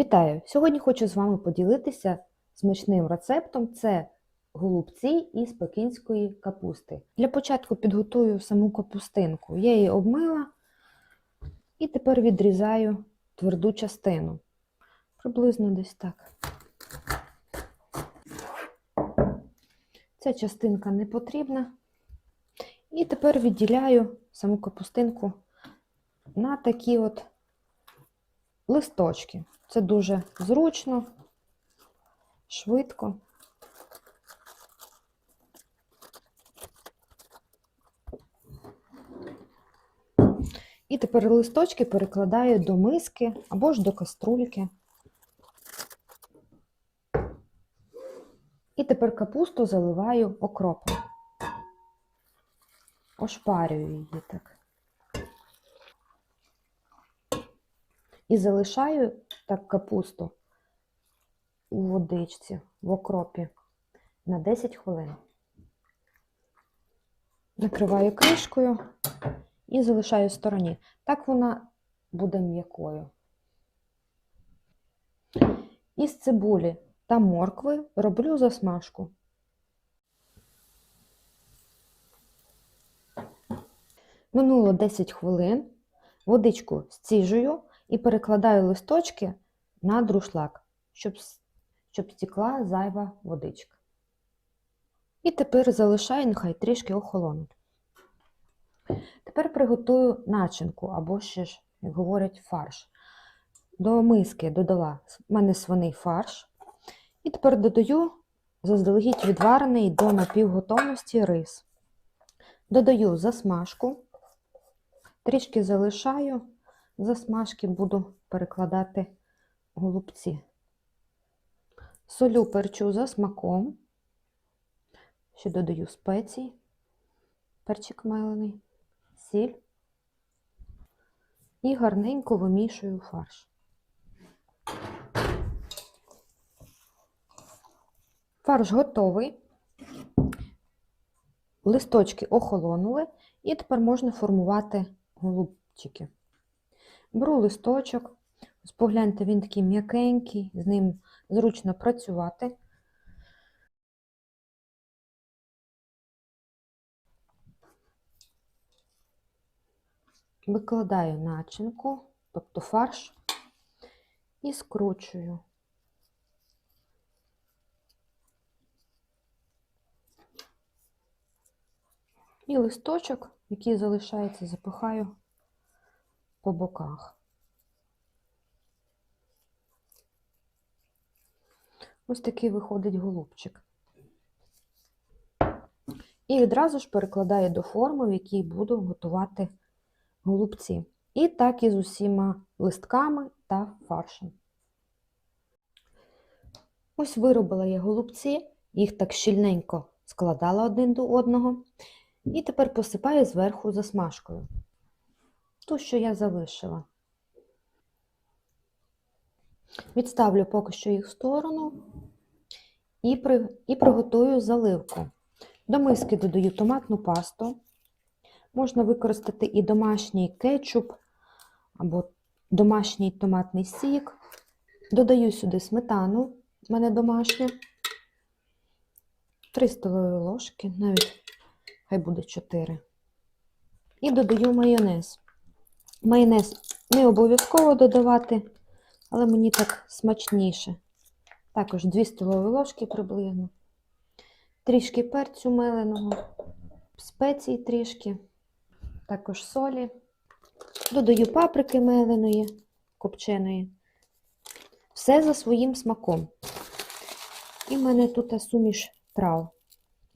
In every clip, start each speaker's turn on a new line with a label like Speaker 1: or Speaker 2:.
Speaker 1: Вітаю! Сьогодні хочу з вами поділитися смачним рецептом. Це голубці із пекінської капусти. Для початку підготую саму капустинку. Я її обмила і тепер відрізаю тверду частину. Приблизно десь так. Ця частинка не потрібна. І тепер відділяю саму капустинку на такі от листочки. Це дуже зручно, швидко. І тепер листочки перекладаю до миски або ж до каструльки. І тепер капусту заливаю окропом. Ошпарюю її так. І залишаю так капусту у водичці, в окропі на 10 хвилин. Накриваю кришкою і залишаю в стороні. Так вона буде м'якою. Із цибулі та моркви роблю засмажку. Минуло 10 хвилин, водичку стіжую і перекладаю листочки на друшлак, щоб, щоб стікла зайва водичка. І тепер залишаю, нехай трішки охолонуть. Тепер приготую начинку, або ще ж, як говорять, фарш. До миски додала в мене свиний фарш. І тепер додаю заздалегідь відварений до напівготовності рис. Додаю засмажку, трішки залишаю засмажки, буду перекладати голубці. Солю перчу за смаком, ще додаю спецій, перчик мелений, сіль і гарненько вимішую фарш. Фарш готовий. Листочки охолонули, і тепер можна формувати голубчики. Беру листочок, ось погляньте, він такий м'якенький, з ним зручно працювати. Викладаю начинку, тобто фарш, і скручую. І листочок, який залишається, запихаю по боках. Ось такий виходить голубчик. І відразу ж перекладаю до форми, в якій буду готувати голубці. І так і з усіма листками та фаршем. Ось виробила я голубці, їх так щільненько складала один до одного. І тепер посипаю зверху засмажкою. Ту, що я залишила. Відставлю поки що їх в сторону і, при... і приготую заливку. До миски додаю томатну пасту. Можна використати і домашній кетчуп або домашній томатний сік. Додаю сюди сметану, в мене домашня, 3 столові ложки, навіть хай буде 4. І додаю майонез. Майонез не обов'язково додавати, але мені так смачніше. Також 2 столові ложки приблизно. Трішки перцю меленого, спецій трішки, також солі. Додаю паприки меленої, копченої. Все за своїм смаком. І в мене тут суміш трав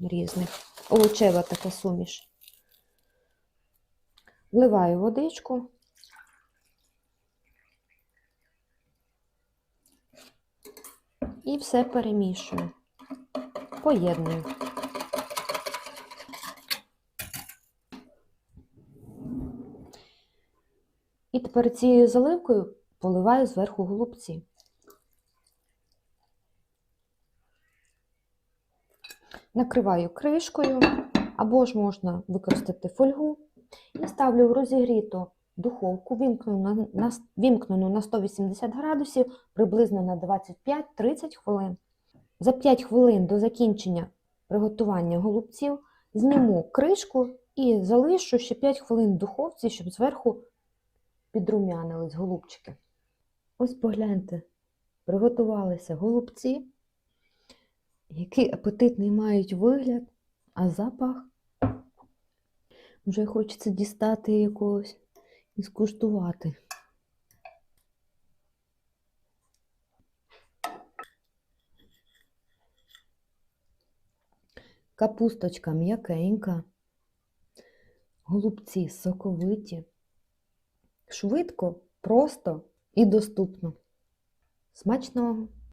Speaker 1: різних. Овочева така суміш. Вливаю водичку. І все перемішую, поєдную. І тепер цією заливкою поливаю зверху голубці. Накриваю кришкою, або ж можна використати фольгу і ставлю в розігріту духовку, вімкнену на, вімкнену на 180 градусів приблизно на 25-30 хвилин. За 5 хвилин до закінчення приготування голубців зніму кришку і залишу ще 5 хвилин в духовці, щоб зверху підрумянились голубчики. Ось погляньте, приготувалися голубці, який апетитний мають вигляд, а запах вже хочеться дістати якогось і скуштувати. Капусточка м'якенька, голубці соковиті, швидко, просто і доступно. Смачного!